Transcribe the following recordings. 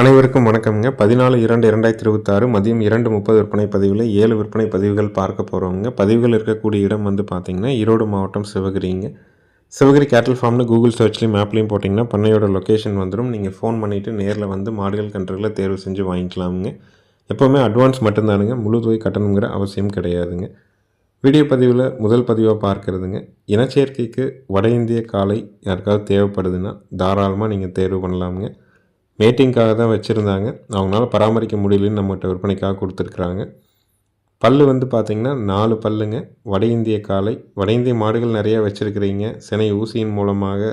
அனைவருக்கும் வணக்கம்ங்க. பதினாலு இரண்டு இரண்டாயிரத்தி இருபத்தாறு மதியம் இரண்டு முப்பது விற்பனை பதிவில் ஏழு விற்பனை பதிவுகள் பார்க்க போகிறவங்க பதிவுகள் இருக்கக்கூடிய இடம் வந்து பார்த்திங்கன்னா ஈரோடு மாவட்டம் சிவகிரிங்க. சிவகிரி கேட்டல் ஃபார்ம்னு கூகுள் சர்ச்லேயும் மேப்லேயும் போட்டிங்கன்னா பண்ணையோட லொக்கேஷன் வந்துடும் நீங்கள் ஃபோன் பண்ணிவிட்டு நேரில் வந்து மாடுகள் கன்றுகளை தேர்வு செஞ்சு வாங்கிக்கலாமுங்க. எப்போவுமே அட்வான்ஸ் மட்டும்தானுங்க. முழு தொகை கட்டணுங்கிற அவசியம் கிடையாதுங்க. வீடியோ பதிவில் முதல் பதிவாக பார்க்குறதுங்க. இனச்சேர்க்கைக்கு வட இந்திய காலை யாருக்காவது தேவைப்படுதுன்னா தாராளமாக நீங்கள் தேர்வு பண்ணலாமுங்க. மேட்டிங்காக தான் வச்சுருந்தாங்க. அவங்களால பராமரிக்க முடியலன்னு நம்மகிட்ட விற்பனைக்காக கொடுத்துருக்குறாங்க. பல்லு வந்து பார்த்திங்கன்னா நாலு பல்லுங்க. வட இந்திய காலை வட இந்திய மாடுகள் நிறையா வச்சுருக்கிறீங்க. சினை ஊசியின் மூலமாக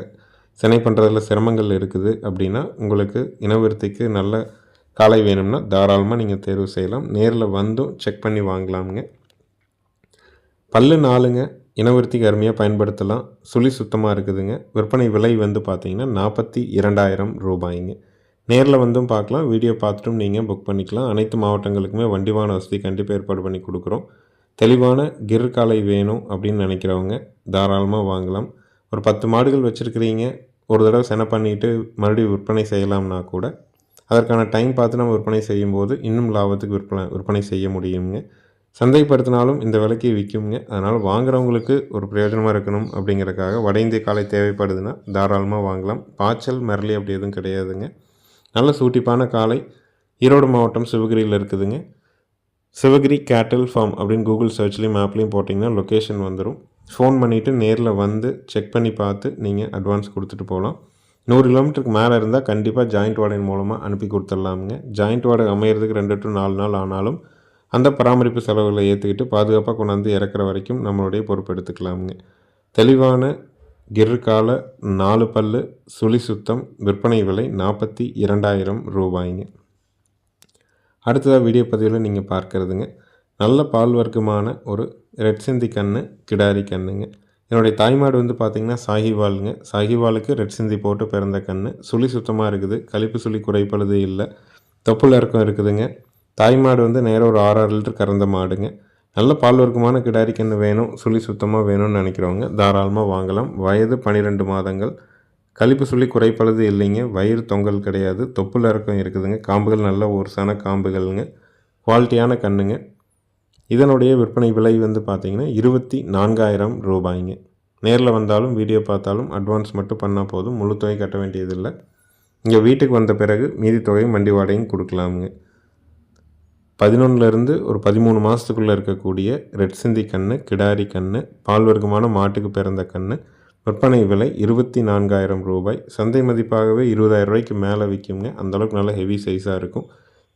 சினை பண்ணுறதுல சிரமங்கள் இருக்குது. அப்படின்னா உங்களுக்கு இனவிருத்திக்கு நல்ல காலை வேணும்னா தாராளமாக நீங்கள் தேர்வு செய்யலாம். நேரில் வந்தும் செக் பண்ணி வாங்கலாமுங்க. பல்லு நாலுங்க. இனவிருத்திக்கு அருமையாக பயன்படுத்தலாம். சுழி சுத்தமாக இருக்குதுங்க. விற்பனை விலை வந்து பார்த்தீங்கன்னா நாற்பத்தி இரண்டாயிரம் ரூபாய்ங்க. நேரில் வந்தும் பார்க்கலாம். வீடியோ பார்த்துட்டும் நீங்கள் புக் பண்ணிக்கலாம். அனைத்து மாவட்டங்களுக்குமே வண்டி வாகன வசதி கண்டிப்பாக ஏற்பாடு பண்ணி கொடுக்குறோம். தெளிவான கிர் காலை வேணும் அப்படின்னு நினைக்கிறவங்க தாராளமாக வாங்கலாம். ஒரு பத்து மாடுகள் வச்சுருக்கிறீங்க. ஒரு தடவை சென பண்ணிவிட்டு மறுபடியும் விற்பனை செய்யலாம்னா கூட அதற்கான டைம் பார்த்து நம்ம விற்பனை செய்யும்போது இன்னும் லாபத்துக்கு விற்பனை விற்பனை செய்ய முடியுங்க சந்தைப்படுத்தினாலும் இந்த விலைக்கு விற்குங்க அதனால் வாங்குறவங்களுக்கு ஒரு பிரயோஜனமாக இருக்கணும் அப்படிங்கிறக்காக வட இந்திய காலை தேவைப்படுதுன்னா தாராளமாக வாங்கலாம். பாய்ச்சல் மிரளி அப்படி எதுவும் கிடையாதுங்க. நல்ல சூட்டிப்பான காலை ஈரோடு மாவட்டம் சிவகிரியில் இருக்குதுங்க. சிவகிரி கேட்டல் ஃபார்ம் அப்படின்னு கூகுள் சர்ச்லேயும் ஆப்லேயும் போட்டிங்கன்னா லொக்கேஷன் வந்துடும் ஃபோன் பண்ணிவிட்டு நேரில் வந்து செக் பண்ணி பார்த்து நீங்கள் அட்வான்ஸ் கொடுத்துட்டு போகலாம். நூறு கிலோமீட்டருக்கு மேலே இருந்தால் கண்டிப்பாக ஜாயிண்ட் வாடகை மூலமாக அனுப்பி கொடுத்துடலாமுங்க. ஜாயிண்ட் வாடகை அமையிறதுக்கு ரெண்டு டு நாலு நாள் ஆனாலும் அந்த பராமரிப்பு செலவுகளை ஏற்றுக்கிட்டு பாதுகாப்பாக கொண்டாந்து இறக்குற வரைக்கும் நம்மளுடைய பொறுப்பு எடுத்துக்கலாமுங்க. தெளிவான கிர்கால நாலு பல்லு சுழி சுத்தம் விற்பனை விலை நாற்பத்தி இரண்டாயிரம் ரூபாய்ங்க. அடுத்ததாக வீடியோ பதிவில் நீங்கள் பார்க்குறதுங்க. நல்ல பால் வர்க்கமான ஒரு ரெட் சிந்தி கன்று கிடாரி கன்றுங்க என்னுடைய தாய்மாடு வந்து பார்த்திங்கன்னா சாகிவாலுங்க. சாகிவாலுக்கு ரெட் சிந்தி போட்டு பிறந்த கன்று சுழி சுத்தமாக இருக்குது. கழிப்பு சுழி குறைப்பழுது இல்லை. தொப்புள் இறக்கம் இருக்குதுங்க. தாய்மாடு வந்து நேராக ஒரு ஆறு ஆறு லிட்டர் கறந்த மாடுங்க. நல்ல பால் வர்க்கமான கிடாரி கன்று வேணும்? சுழி சுத்தமாக வேணும்னு நினைக்கிறவங்க தாராளமாக வாங்கலாம். வயது பன்னிரெண்டு மாதங்கள். கழிப்பு சுழி குறைப்பழுது இல்லைங்க. வயிறு தொங்கல் கிடையாது. தொப்புள் இறக்கம் இருக்குதுங்க. காம்புகள் நல்ல ஒருசான காம்புகள்ங்க. குவாலிட்டியான கண்ணுங்க. இதனுடைய விற்பனை விலை வந்து பார்த்திங்கன்னா இருபத்தி நான்காயிரம் ரூபாய்ங்க. நேரில் வந்தாலும் வீடியோ பார்த்தாலும் அட்வான்ஸ் மட்டும் பண்ணால் போதும். முழு தொகை கட்ட வேண்டியதில்லை. இங்கே வீட்டுக்கு வந்த பிறகு மீதி தொகையும் வண்டி வாடகையும் கொடுக்கலாமுங்க. பதினொன்றுலேருந்து ஒரு பதிமூணு மாதத்துக்குள்ளே இருக்கக்கூடிய ரெட் சிந்தி கன்று கிடாரி கன்று பால் வர்க்கமான மாட்டுக்கு பிறந்த கன்று விற்பனை விலை இருபத்தி நான்காயிரம் ரூபாய். சந்தை மதிப்பாகவே இருபதாயிரம் ரூபாய்க்கு மேலே விற்குங்க அந்தளவுக்கு நல்ல ஹெவி சைஸாக இருக்கும்.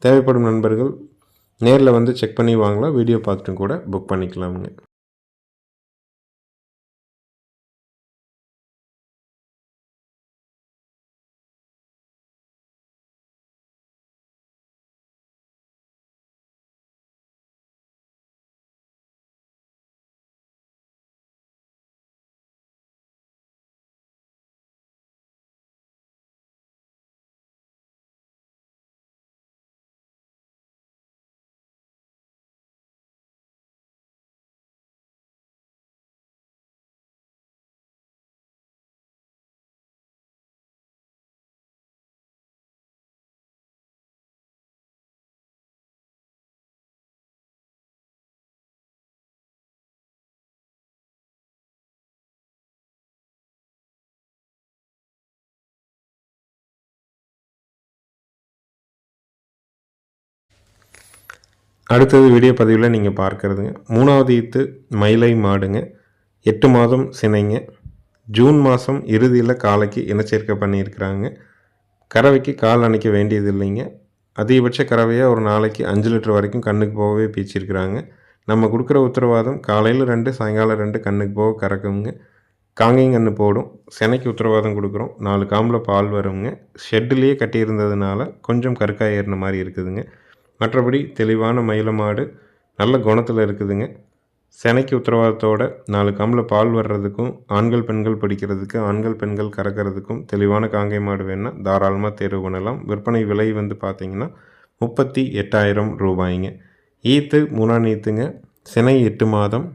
தேவைப்படும் நண்பர்கள் நேரில் வந்து செக் பண்ணி வாங்கலாம். வீடியோ பார்த்துட்டும் கூட புக் பண்ணிக்கலாமுங்க. அடுத்தது வீடியோ பதிவில் நீங்கள் பார்க்குறதுங்க மூணாவது ஈத்து மயிலை மாடுங்க. எட்டு மாதம் சினைங்க. ஜூன் மாதம் இறுதியில் காலைக்கு இனச்சேர்க்கை பண்ணியிருக்கிறாங்க. கறவைக்கு கால் அணைக்க வேண்டியது இல்லைங்க அதிகபட்ச கறவையாக ஒரு நாளைக்கு அஞ்சு லிட்டர் வரைக்கும் கண்ணுக்கு போகவே பீச்சிருக்கிறாங்க. நம்ம கொடுக்குற உத்தரவாதம் காலையில் ரெண்டு சாயங்காலம் ரெண்டு கண்ணுக்கு போக கறக்குங்க. காங்கையும் கன்று போடும். செனைக்கு உத்தரவாதம் கொடுக்குறோம். நாலு காம்பில் பால் வருங்க. ஷெட்டுலேயே கட்டியிருந்ததுனால கொஞ்சம் கருக்காய் ஏறின மாதிரி இருக்குதுங்க. மற்றபடி தெளிவான மயில மாடு நல்ல குணத்தில் இருக்குதுங்க. செனைக்கு உத்தரவாதத்தோட நாலு கம்பில் பால் வர்றதுக்கும் ஆண்கள் பெண்கள் படிக்கிறதுக்கு ஆண்கள் பெண்கள் கறக்கிறதுக்கும் தெளிவான காங்கை மாடு வேணால் தாராளமாக தேர்வு பண்ணலாம். விற்பனை விலை வந்து பார்த்திங்கன்னா முப்பத்தி எட்டாயிரம் ரூபாய்ங்க. ஈத்து மூணாம் ஈத்துங்க. சினை எட்டு மாதம்.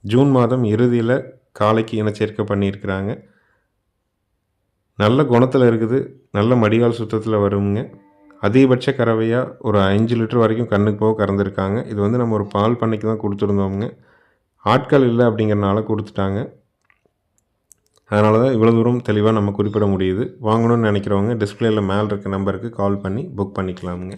ஜூன் மாதம் இறுதியில் காலைக்கு இனச்சேர்க்கை பண்ணியிருக்கிறாங்க. நல்ல குணத்தில் இருக்குது. நல்ல மடிகால் சுத்தத்தில் வருங்க. அதிகபட்ச கறவையாக ஒரு அஞ்சு லிட்டர் வரைக்கும் கண்ணுக்கு போக கறந்துருக்காங்க. இது வந்து நம்ம ஒரு பால் பண்ணைக்கு தான் கொடுத்துருந்தோமுங்க. ஆட்கள் இல்லை அப்படிங்கிறனால கொடுத்துட்டாங்க. அதனால தான் இவ்வளோ தூரம் தெளிவாக நம்ம குறிப்பிட முடியுது. வாங்கணும்னு நினைக்கிறவங்க டிஸ்பிளேயில் மேலே இருக்க நம்பருக்கு கால் பண்ணி புக் பண்ணிக்கலாமுங்க.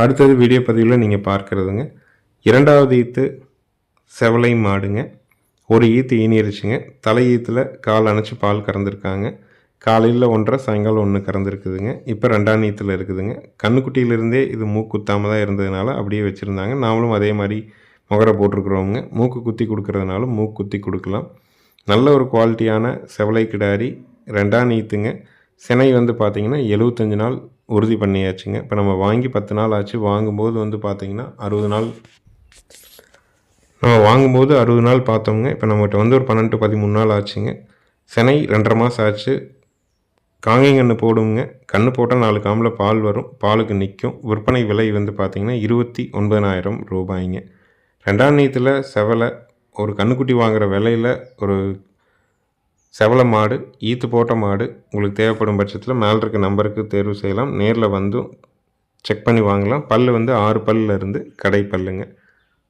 அடுத்தது வீடியோ பதிவில் நீங்கள் பார்க்குறதுங்க. இரண்டாவது ஈத்து செவலை மாடுங்க. ஒரு ஈத்து ஈனிருச்சுங்க. தலை ஈத்தில் கால் அணைச்சி பால் கறந்துருக்காங்க. காலையில் ஒன்றரை சாயங்காலம் ஒன்று கறந்துருக்குதுங்க. இப்போ ரெண்டாம் ஈத்தில் இருக்குதுங்க. கண்ணுக்குட்டியிலிருந்தே இது மூக்கு குத்தாமல் தான் இருந்ததுனால அப்படியே வச்சுருந்தாங்க. நாமளும் அதே மாதிரி முகரை போட்டிருக்குறோங்க மூக்கு குத்தி கொடுக்கறதுனால மூக்கு குத்தி கொடுக்கலாம். நல்ல ஒரு குவாலிட்டியான செவலை கிடாரி ரெண்டாம் ஈத்துங்க. சினை வந்து பார்த்திங்கன்னா எழுபத்தஞ்சு நாள் உறுதி பண்ணியாச்சுங்க. இப்போ நம்ம வாங்கி பத்து நாள் ஆச்சு. வாங்கும்போது வந்து பார்த்திங்கன்னா அறுபது நாள். நம்ம வாங்கும்போது அறுபது நாள் பார்த்தோங்க இப்போ நம்மகிட்ட வந்து ஒரு பன்னெண்டு பதிமூணு நாள் ஆச்சுங்க. சினை ரெண்டரை மாதம் ஆச்சு. காங்கைங்கன்று போடுங்க. கன்று போட்டால் நாலு காமில் பால் வரும். பாலுக்கு நிற்கும் விற்பனை விலை வந்து பார்த்திங்கன்னா இருபத்தி ஒன்பதாயிரம் ரூபாய்ங்க. ரெண்டாம் நீத்தில் செவலை ஒரு கண்ணுக்குட்டி வாங்குகிற விலையில் ஒரு செவல மாடு ஈத்து போட்ட மாடு உங்களுக்கு தேவைப்படும் பட்சத்தில் மேலே இருக்க நம்பருக்கு தேர்வு செய்யலாம். நேரில் வந்தும் செக் பண்ணி வாங்கலாம். பல் வந்து ஆறு பல்லில் இருந்து கடை பல்லுங்க.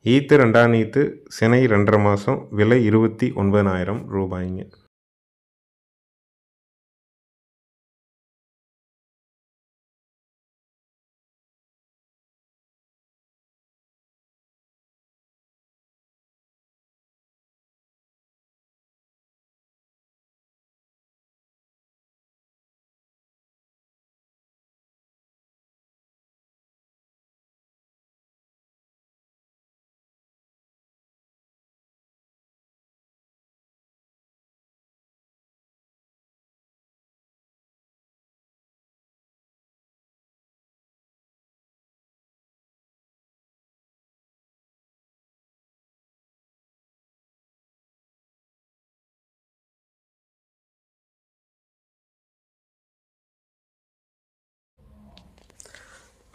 ஈத்து ரெண்டாம் ஈத்து சினை ரெண்டரை மாதம் விலை இருபத்தி ஒன்பதாயிரம் ரூபாய்ங்க.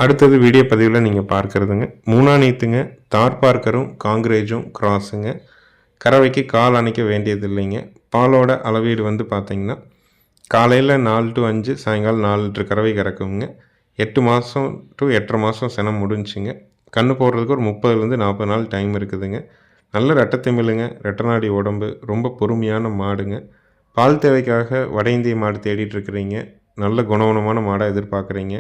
அடுத்தது வீடியோ பதிவில் நீங்கள் பார்க்குறதுங்க. மூணா நீத்துங்க தார் பார்க்கரும் காங்கிரேஜும் கிராஸுங்க. கறவைக்கு கால் அணைக்க வேண்டியது இல்லைங்க பாலோட அளவீடு வந்து பார்த்திங்கன்னா காலையில் நாலு டு அஞ்சு சாயங்காலம் நாலு லிட்டர் கறவை கறக்குங்க. எட்டு மாதம் டு எட்டரை மாதம் செனம் முடிஞ்சுங்க. கன்று போடுறதுக்கு ஒரு முப்பதுலேருந்து நாற்பது நாள் டைம் இருக்குதுங்க. நல்ல ரெட்டத்திமிழுங்க ரெட்டநாடி உடம்பு ரொம்ப பொறுமையான மாடுங்க. பால் தேவைக்காக வட இந்திய மாடு தேடிட்டு இருக்கிறீங்க. நல்ல குணவனமான மாடாக எதிர்பார்க்குறீங்க.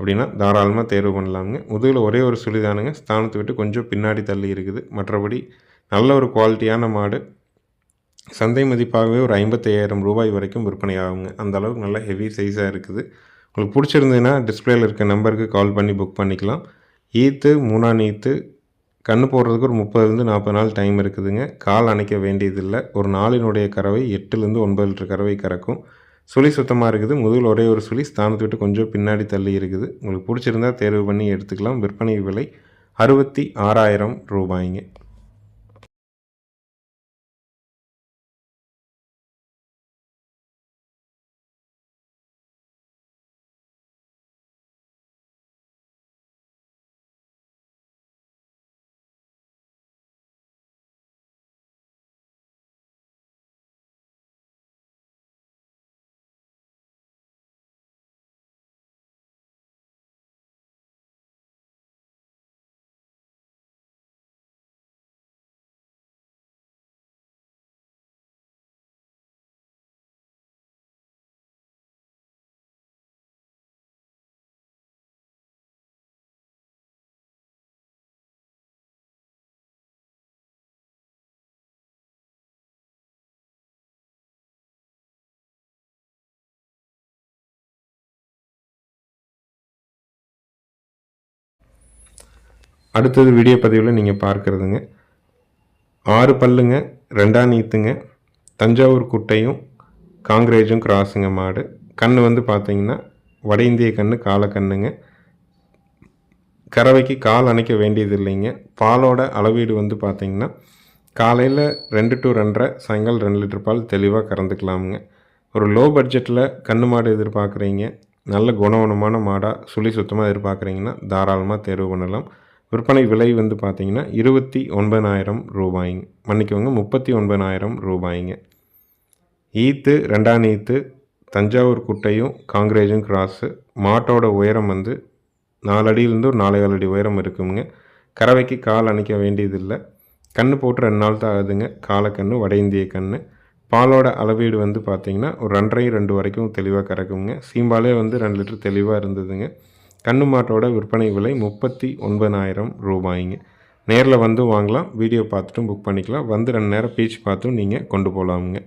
அப்படின்னா தாராளமாக தேர்வு பண்ணலாமுங்க. முதுகில் ஒரே ஒரு சுழிதானுங்க ஸ்தானத்தை விட்டு கொஞ்சம் பின்னாடி தள்ளி இருக்குது. மற்றபடி நல்ல ஒரு குவாலிட்டியான மாடு. சந்தை மதிப்பாகவே ஒரு ஐம்பத்தையாயிரம் ரூபாய் வரைக்கும் விற்பனை ஆகுங்க அந்த அளவுக்கு நல்ல ஹெவி சைஸாக இருக்குது. உங்களுக்கு பிடிச்சிருந்ததுன்னா டிஸ்பிளேயில் இருக்க நம்பருக்கு கால் பண்ணி புக் பண்ணிக்கலாம். ஈத்து மூணாம் ஈத்து கன்று போடுறதுக்கு ஒரு முப்பதுலேருந்து நாற்பது நாள் டைம் இருக்குதுங்க. கால் அணைக்க வேண்டியதில்லை. ஒரு நாளினுடைய கறவை எட்டுலேருந்து ஒன்பது லிட்டர் கறவை கறக்கும். சுழி சுத்தமாக இருக்குது. முதுகில் ஒரே ஒரு சுழி ஸ்தானத்தை விட்டு கொஞ்சம் பின்னாடி தள்ளி இருக்குது. உங்களுக்கு பிடிச்சிருந்தா தேர்வு பண்ணி எடுத்துக்கலாம். விற்பனை விலை அறுபத்தி ஆறாயிரம் ரூபாய்ங்க. அடுத்தது வீடியோ பதிவில் நீங்கள் பார்க்குறதுங்க. ஆறு பல்லுங்க ரெண்டாம் நீத்துங்க தஞ்சாவூர் குட்டையும் காங்கிரேஜும் கிராஸுங்க மாடு. கன்று வந்து பார்த்தீங்கன்னா வட இந்திய கன்று காலக்கண்ணுங்க கறவைக்கு கால் அணைக்க வேண்டியது இல்லைங்க. பாலோட அளவீடு வந்து பார்த்தீங்கன்னா காலையில் ரெண்டு டு ரெண்டரை சாயங்காலம் ரெண்டு லிட்டர் பால் தெளிவாக கறந்துக்கலாமுங்க. ஒரு லோ பட்ஜெட்டில் கன்று மாடு எதிர்பார்க்குறீங்க நல்ல குணவனமான மாடாக சுழி சுத்தமாக எதிர்பார்க்குறீங்கன்னா தாராளமாக தேர்வு பண்ணலாம். விற்பனை விலை வந்து பார்த்தீங்கன்னா இருபத்தி ஒன்பதாயிரம் ரூபாய்ங்க. மன்னிக்கோங்க முப்பத்தி ஒன்பதாயிரம் ரூபாய்ங்க. ஈத்து ரெண்டாம் ஈத்து தஞ்சாவூர் குட்டையும் காங்கிரேஜும் கிராஸு மாட்டோட உயரம் வந்து நாலு அடியிலேருந்து ஒரு நாலு கால் அடி உயரம் இருக்குங்க. கறவைக்கு கால் அணைக்க வேண்டியதில்லை. கன்று போட்டு ரெண்டு நாள் தான் ஆகுதுங்க. காலக்கன்று வட இந்திய கன்று பாலோட அளவீடு வந்து பார்த்திங்கன்னா ஒரு ரெண்டரை ரெண்டு வரைக்கும் தெளிவாக கறக்குங்க. சீம்பாலே வந்து ரெண்டு லிட்டர் தெளிவாக இருந்ததுங்க. கண்ணு மாட்டோட விற்பனை விலை முப்பத்தி ஒன்பதாயிரம் ரூபாய்ங்க. நேரில் வந்து வாங்கலாம் வீடியோ பார்த்துட்டும் புக் பண்ணிக்கலாம். வந்து ரெண்டு நேரம் பீச் பார்த்தும் நீங்கள் கொண்டு போகலாமுங்க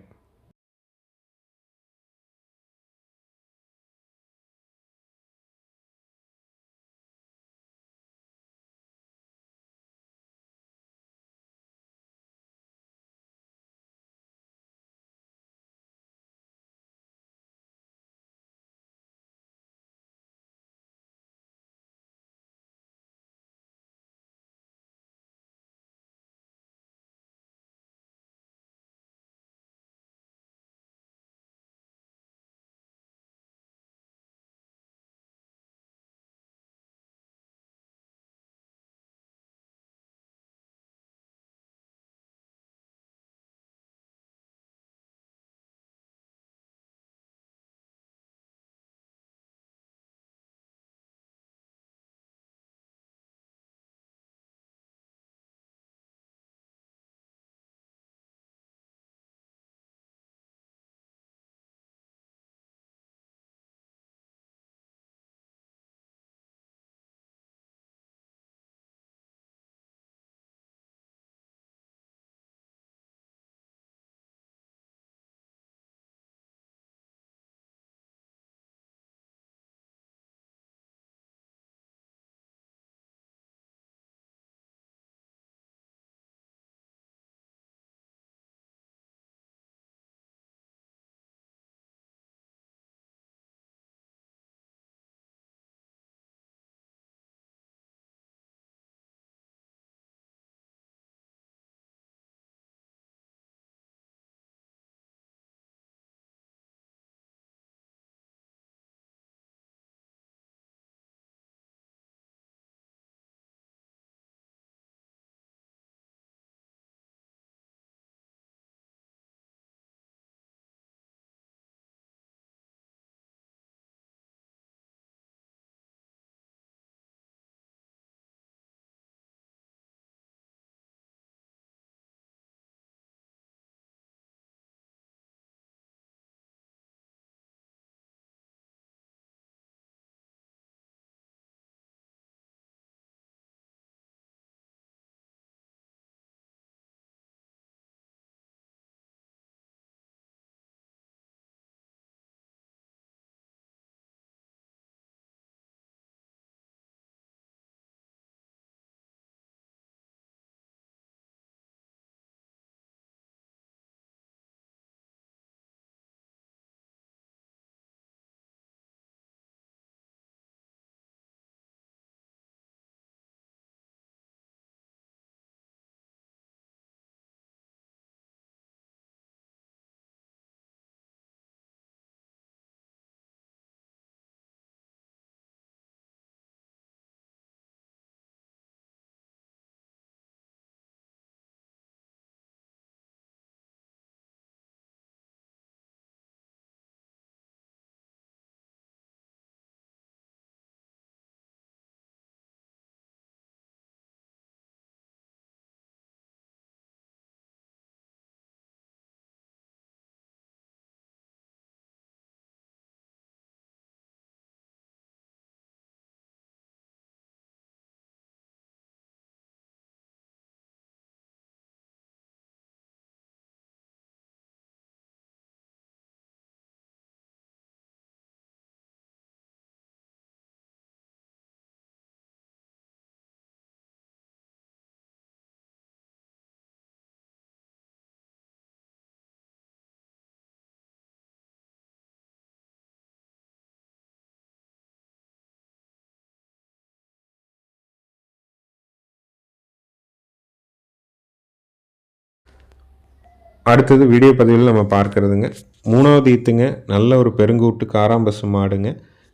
அடுத்தது வீடியோ பதிவில் நம்ம பார்க்குறதுங்க. மூணாவது ஈத்துங்க நல்ல ஒரு பெருங்கூட்டு காராம்பசு மாடுங்க.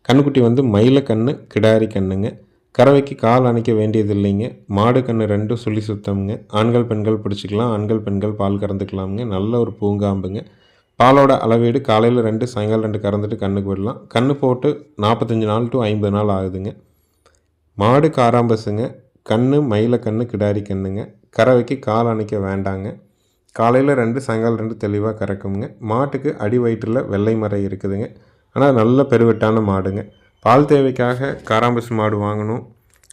கண்ணுக்குட்டி வந்து மயில கண்ணு கிடாரி கண்ணுங்க. கறவைக்கு கால் அணைக்க வேண்டியது இல்லைங்க மாடு கண்ணு ரெண்டும் சுழி சுத்தம்ங்க. ஆண்கள் பெண்கள் பிடிச்சிக்கலாம் ஆண்கள் பெண்கள் பால் கறந்துக்கலாமுங்க. நல்ல ஒரு பூங்காம்புங்க. பாலோட அளவீடு காலையில் ரெண்டு சாயங்காலம் ரெண்டு கறந்துட்டு கண்ணுக்கு விடலாம். கண்ணு போட்டு நாற்பத்தஞ்சு நாள் டு ஐம்பது நாள் ஆகுதுங்க. மாடு காராம்பசுங்க. கண்ணு மயில கண்ணு கிடாரி கண்ணுங்க. கறவைக்கு கால் அணைக்க வேண்டாங்க. காலையில் ரெண்டு சாயங்காலம் ரெண்டு தெளிவாக கறக்குங்க மாட்டுக்கு அடி வயிற்றில் வெள்ளை மறை இருக்குதுங்க. ஆனால் நல்ல பெருவெட்டான மாடுங்க. பால் தேவைக்காக காராம்பசு மாடு வாங்கணும்.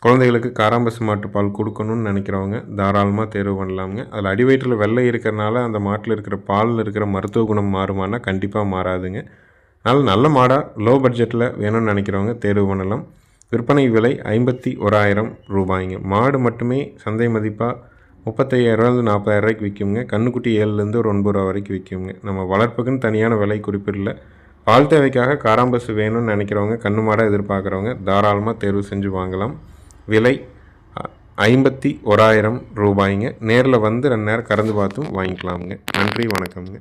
குழந்தைகளுக்கு காராம்பசு மாட்டு பால் கொடுக்கணும்னு நினைக்கிறவங்க தாராளமாக தேர்வு பண்ணலாமுங்க. அதில் அடி வயிற்றில் வெள்ளை இருக்கிறனால அந்த மாட்டில் இருக்கிற பாலில் இருக்கிற மருத்துவ குணம் மாறுமானா கண்டிப்பாக மாறாதுங்க. அதனால் நல்ல மாடாக லோ பட்ஜெட்டில் வேணும்னு நினைக்கிறவங்க தேர்வு பண்ணலாம். விற்பனை விலை ஐம்பத்தி ஓராயிரம் ரூபாய்ங்க. மாடு மட்டுமே சந்தை மதிப்பாக முப்பத்தையாயிரரூவாலேருந்து நாற்பதாயிரம் ரூபாய்க்கு விற்குங்க கண்ணுக்குட்டி ஏழுலேருந்து ஒரு ஒன்பது ரூபா வரைக்கும் விற்குங்க நம்ம வளர்ப்புக்குன்னு தனியான விலை குறிப்பிடல. பால் தேவைக்காக காராம்பசு வேணும்னு நினைக்கிறவங்க கண்ணு மாடாக எதிர்பார்க்குறவங்க தாராளமாக தேர்வு செஞ்சு வாங்கலாம். விலை ஐம்பத்தி ஓராயிரம் ரூபாய்ங்க. நேரில் வந்து ரெண்டு நேரம் கறந்து பார்த்தும் வாங்கிக்கலாமுங்க. நன்றி வணக்கம்ங்க.